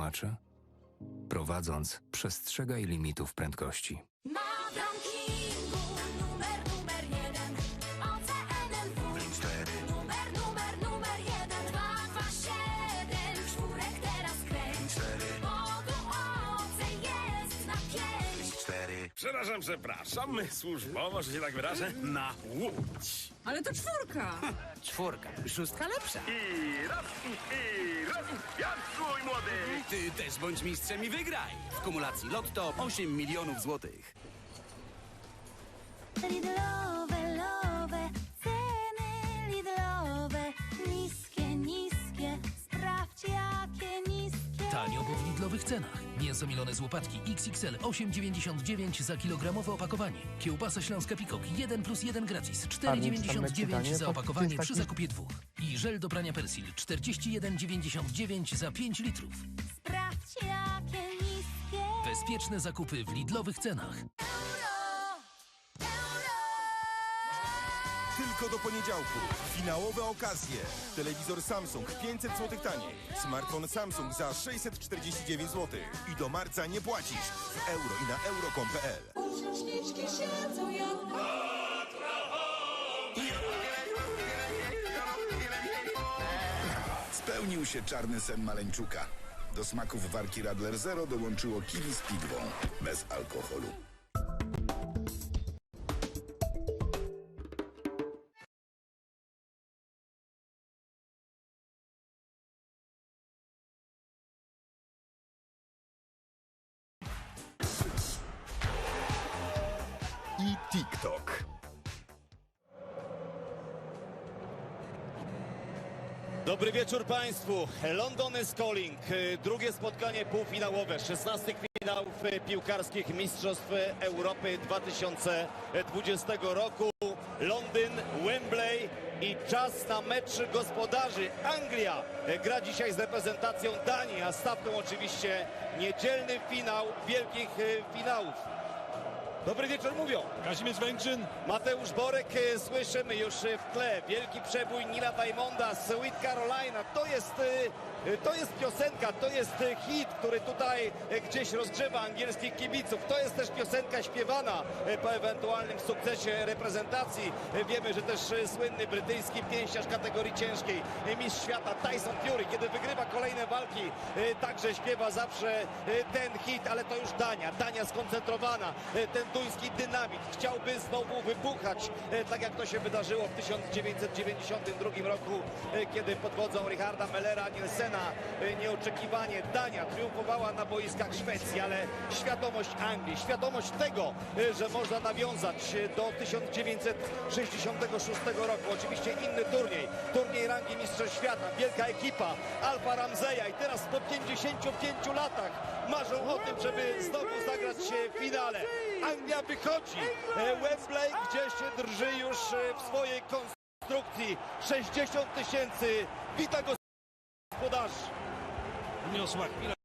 tłumaczy? Prowadząc, przestrzegaj limitów prędkości. Przepraszam, przepraszam, służbowo, że się tak wyrażę, na łódź. Ale to czwórka. Czwórka, szóstka lepsza. I raz, i raz, jak twój młody. Ty też bądź mistrzem i wygraj. W kumulacji Lotto 8 milionów złotych. Lidlowych cenach. Mięso milone z łopatki XXL 8,99 za kilogramowe opakowanie. Kiełbasa śląska Pikok 1 plus 1 gratis. Armin, czytam 4,99 Meksykanie, za opakowanie przy zakupie dwóch. I żel do prania Persil 41,99 za 5 litrów. Sprawdź jakie niskie Bezpieczne zakupy w Lidlowych cenach. Tylko do poniedziałku. Finałowe okazje. Telewizor Samsung 500 zł taniej. Smartfon Samsung za 649 zł. I do marca nie płacisz. W euro i na euro.com.pl. Śliczki siedzą jak Spełnił się czarny sen Maleńczuka. Do smaków warki Radler Zero dołączyło kiwi z pitwą. Bez alkoholu. Dobry wieczór Państwu. London is calling. Drugie spotkanie półfinałowe 16 finałów piłkarskich Mistrzostw Europy 2020 roku. Londyn, Wembley i czas na mecz gospodarzy. Anglia gra dzisiaj z reprezentacją Danii, a stawką oczywiście niedzielny finał wielkich finałów. Dobry wieczór mówią. Kazimierz Węgrzyn. Mateusz Borek, e, słyszymy już e, w tle. Wielki przebój Nila Diamonda, Sweet Carolina. To jest, e, to jest piosenka, to jest e, hit, który tutaj e, gdzieś rozgrzewa angielskich kibiców. To jest też piosenka śpiewana e, po ewentualnym sukcesie reprezentacji. E, Wiemy, że też e, słynny brytyjski pięściarz kategorii ciężkiej, e, mistrz świata Tyson Fury, kiedy wygrywa kolejne walki, e, także śpiewa zawsze e, ten hit, ale to już Dania. Dania skoncentrowana, e, ten duński dynamit chciałby znowu wybuchać, e, tak jak to się wydarzyło w 1992 roku, e, kiedy pod wodzą Richarda Mellera Nielsena e, nieoczekiwanie Dania triumfowała na boiskach Szwecji, ale świadomość Anglii, świadomość tego, e, że można nawiązać e, do 1966 roku. Oczywiście inny turniej, turniej rangi Mistrzostw Świata, wielka ekipa Alfa Ramzeja i teraz po 55 latach marzą o tym, żeby znowu zagrać się w finale. Anglia wychodzi. Wembley gdzieś drży już w swojej konstrukcji. 60 tysięcy. Wita gospodarz. Niosła chwila.